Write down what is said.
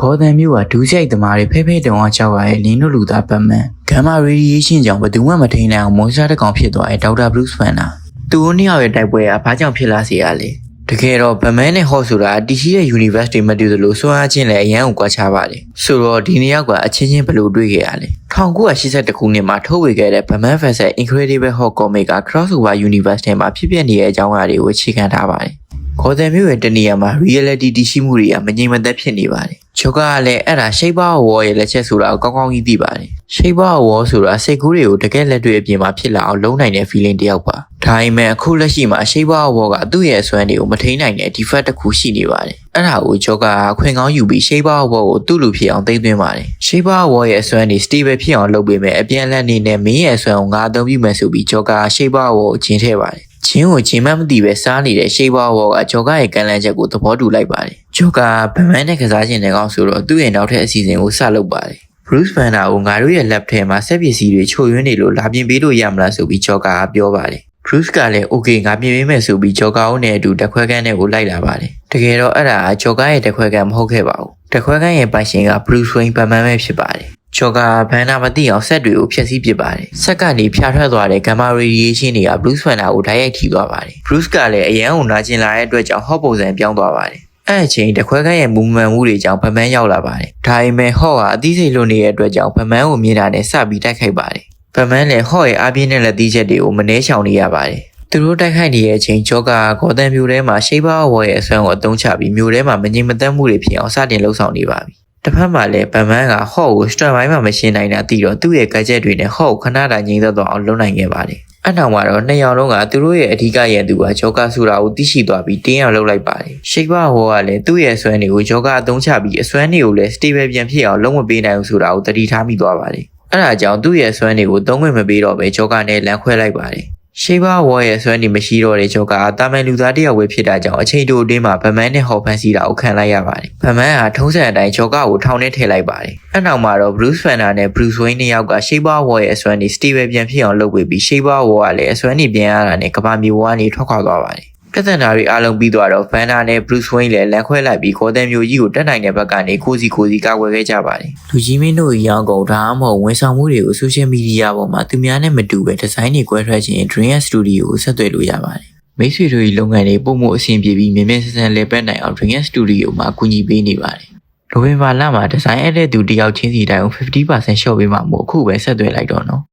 ဂေါ်သန်မြို့ကဒူးဆိုင်သမားတွေဖဲဖဲတုံအောင်ကြောက်ရတဲ့လင်းတို့လူသားပတ်မန်ဂမ်မာရေဒီယေးရှင်းကြောင့်ဘယ်သူမှမထိန်နိုင်အောင်မောရှားတစ်ကောင်ဖြစ်သွားတဲ့ဒေါက်တာဘရုစ်ဖန်နာသူတို့နှစ်ယောက်ရဲ့တိုက်ပွဲကဘာကြောင့်ဖြစ်လာစေရလဲတကယ်တော့ဗမန်နဲ့ဟော့ဆိုတာတရှိတဲ့ university မတူသလိုစွမ်းအားချင်းလည်းအရန်ကိုကွာခြားပါတယ်ဆိုတော့ဒီနှစ်ယောက်ကအချင်းချင်းဘယ်လိုတွေ့ခဲ့ရလဲ1982ခုနှစ်မှာထုတ်ဝေခဲ့တဲ့ဗမန်ဖက်ဆက် Incredible Hulk comic က crossover universe ထဲမှာဖြစ်ပျက်နေတဲ့အကြောင်းအရာတွေကိုအခြေခံထားပါတယ်ခေါ်တဲ့မျိုးရဲ့တနေရာမှာ reality တရှိမှုတွေကမငြိမ်မသက်ဖြစ်နေပါတယ်။ ချုပ်ကလည်းအဲ့ဒါရှိတ်ပါဝေါ်ရဲ့လက်ချက်ဆိုတာကိုကောင်းကောင်းကြီးသိပါတယ်။ရှိတ်ပါဝေါ်ဆိုတာစိတ်ကူးတွေကိုတကယ်လက်တွေ့အပြင်မှာဖြစ်လာအောင်လုံးနိုင်တဲ့ feeling တစ်ယောက်ပါ။ဒါပေမဲ့အခုလက်ရှိမှာရှိတ်ပါဝေါ်ကသူ့ရဲ့အစွမ်းတွေကိုမထိန်နိုင်တဲ့ defect တစ်ခုရှိနေပါတယ်။အဲ့ဒါကိုဂျော့ကခွင်ကောင်းယူပြီးရှိတ်ပါဝေါ်ကိုသူ့လူဖြစ်အောင်သိမ်းသွင်းပါတယ်။ရှိတ်ပါဝေါ်ရဲ့အစွမ်းတွေ stable ဖြစ်အောင်လုပ်ပေးမယ်အပြန်လက်နေနဲ့မင်းရဲ့အစွမ်းကိုငါအသုံးပြုမယ်ဆိုပြီးဂျော့ကရှိတ်ပါဝေါ်ကိုကျင်းထည့်ပါတယ်။ချင်းကိုချင်းမမသိပဲစားနေတဲ့ရှေးဘွားဘောကဂျော်ကရဲ့ကန်လန်းချက်ကိုသဘောတူလိုက်ပါတယ်။ ဂျော်ကဗမန်းနဲ့ကစားခြင်းတဲ့ကောင်ဆိုတော့သူ့ရဲ့နောက်ထပ်အစီအစဉ်ကိုစလုပ်ပါတယ်။ Bruce Banner ကိုငါတို့ရဲ့ lab ထဲမှာစက်ပစ္စည်းတွေချို့ယွင်းနေလို့လာပြင်ပေးလို့ရမလားဆိုပြီးဂျော်ကပြောပါတယ်။ Bruce ကလည်း okay ငါပြင်ပေးမယ် ဆိုပြီးဂျော်ကာဦးနဲ့အတူတက်ခွဲကန်းနဲ့ကိုလိုက်လာပါတယ်။တကယ်တော့အဲ့ဒါကဂျော်ကာရဲ့တက်ခွဲကန်းမဟုတ်ခဲ့ပါဘူး။တက်ခွဲကန်းရဲ့ပိုင်ရှင်က Bruce Wayne ဗမန်းပဲဖြစ်ပါတယ်။ချောကဘန်နာမသိအောင်ဆက်တွေကိုဖျက်ဆီးပစ်ပါတယ်။ဆက်ကနေဖျားထွက်သွားတဲ့ gamma radiation တွေက Bruce Banner ကိုဓာတ်ရိုက်ထိသွားပါတယ်။ Bruce ကလည်းအရန်ကိုနာကျင်လာတဲ့အတွက်ကြောင့်ဟော့ပုံစံပြောင်းသွားပါတယ်။ အဲ့အချိန်တခွဲကန်းရဲ့မူမှန်မှုတွေကြောင့်ဗမန်းရောက်လာပါတယ်။ဒါပေမဲ့ဟော့ကအသီးစိတ်လွတ်နေတဲ့အတွက်ကြောင့်ဗမန်းကိုမြင်တာနဲ့စပြီးတိုက်ခိုက်ပါတယ်။ဗမန်းလည်းဟော့ရဲ့အပြင်းနဲ့လက်သီးချက်တွေကိုမနှဲချောင်နေရပါတယ်။သူတို့တိုက်ခိုက်နေတဲ့အချိန်ဂျောကဂေါ်တန်မျိုးထဲမှာရှေးဘာဝေါ်ရဲ့အစွမ်းကိုအသုံးချပြီးမျိုးထဲမှာမငြိမ်မသက်မှုတွေဖြစ်အောင်စတင်လှုပ်ဆောင်နေပါပြီ။တစ်ဖက်မှာလည်းဗမန်းကဟော့ကိုစတရမိုင်းမှာမရှင်းနိုင်တာသိတော့သူ့ရဲ့ကကြက်တွေနဲ့ဟော့ကိုခဏတာငြိမ်သက်သွားအောင်လုပ်နိုင်ခဲ့ပါတယ်။ အနောက်မှာတော့နှစ်ယောက်လုံးကသူတို့ရဲ့အဓိကရန်သူကဂျောကာဆူရာကိုသိရှိသွားပြီးတင်းအောင်လုပ်လိုက်ပါတယ်။ရှိတ်ဘာဟောကလည်းသူ့ရဲ့အစွမ်းတွေကိုဂျောကာအသုံးချပြီးအစွမ်းတွေကိုလည်း stable ပြန်ဖြစ်အောင်လုံးဝပေးနိုင်အောင်ဆိုတာကိုတတိထားမိသွားပါတယ်။အဲ့ဒါကြောင့်သူ့ရဲ့အစွမ်းတွေကိုသုံးခွင့်မပေးတော့ဘဲဂျောကာနဲ့လမ်းခွဲလိုက်ပါတယ်။ ရှေးဘာဝေါ်ရဲ့ဆွမ်းနေမရှိတော့တဲ့ဂျောကာတာမန်လူသားတယောက်ပဲဖြစ်တာကြောင့်အချိန်တိုအတွင်းမှာဗမန်းနဲ့ဟော်ဖန်စီတာကိုခံလိုက်ရပါတယ်။ဗမန်းဟာထုံးစံအတိုင်းဂျောကာကိုထောင်ထဲထည့်လိုက်ပါတယ်။အနောက်မှာတော့ Bruce Banner နဲ့ Bruce Wayne နှစ်ယောက်ကရှေးဘာဝေါ်ရဲ့အစွမ်းနေ stable ပြန်ဖြစ်အောင်လုပ်ပေးပြီးရှေးဘာဝေါ်ကလည်းအစွမ်းနေပြန်ရတာနဲ့ကဘာမြေဝါးကနေထွက်ခွာသွားပါတယ်။ ပြဿနာတွေအားလုံးပြီးသွားတော့ Banner နဲ့ Bruce Wayne လည်းလမ်းခွဲလိုက်ပြီးခေါ်တဲ့မျိုးကြီးကိုတက်နိုင်တဲ့ဘက်ကနေကိုစီကိုစီကာကွယ်ခဲ့ကြပါတယ်။လူကြီးမင်းတို့ရောင်းကုန်ဒါမှမဟုတ်ဝန်ဆောင်မှုတွေကို social media ပေါ်မှာသူများနဲ့မတူပဲဒီဇိုင်းတွေကွဲထွက်ခြင်း Dream Studio ကိုဆက်သွယ်လို့ရပါတယ်။မိတ်ဆွေတို့၏လုပ်ငန်းတွေပုံမှုအဆင်ပြေပြီးမြင်မြင်ဆန်းဆန်းလည်ပတ်နိုင်အောင် Dream Studio မှာအကူအညီပေးနေပါတယ်။နိုဝင်ဘာလမှာဒီဇိုင်းအဲ့တဲ့သူတယောက်ချင်းစီတိုင်းကို50%ရှော့ပေးမှာမို့အခုပဲဆက်သွယ်လိုက်တော့နော်။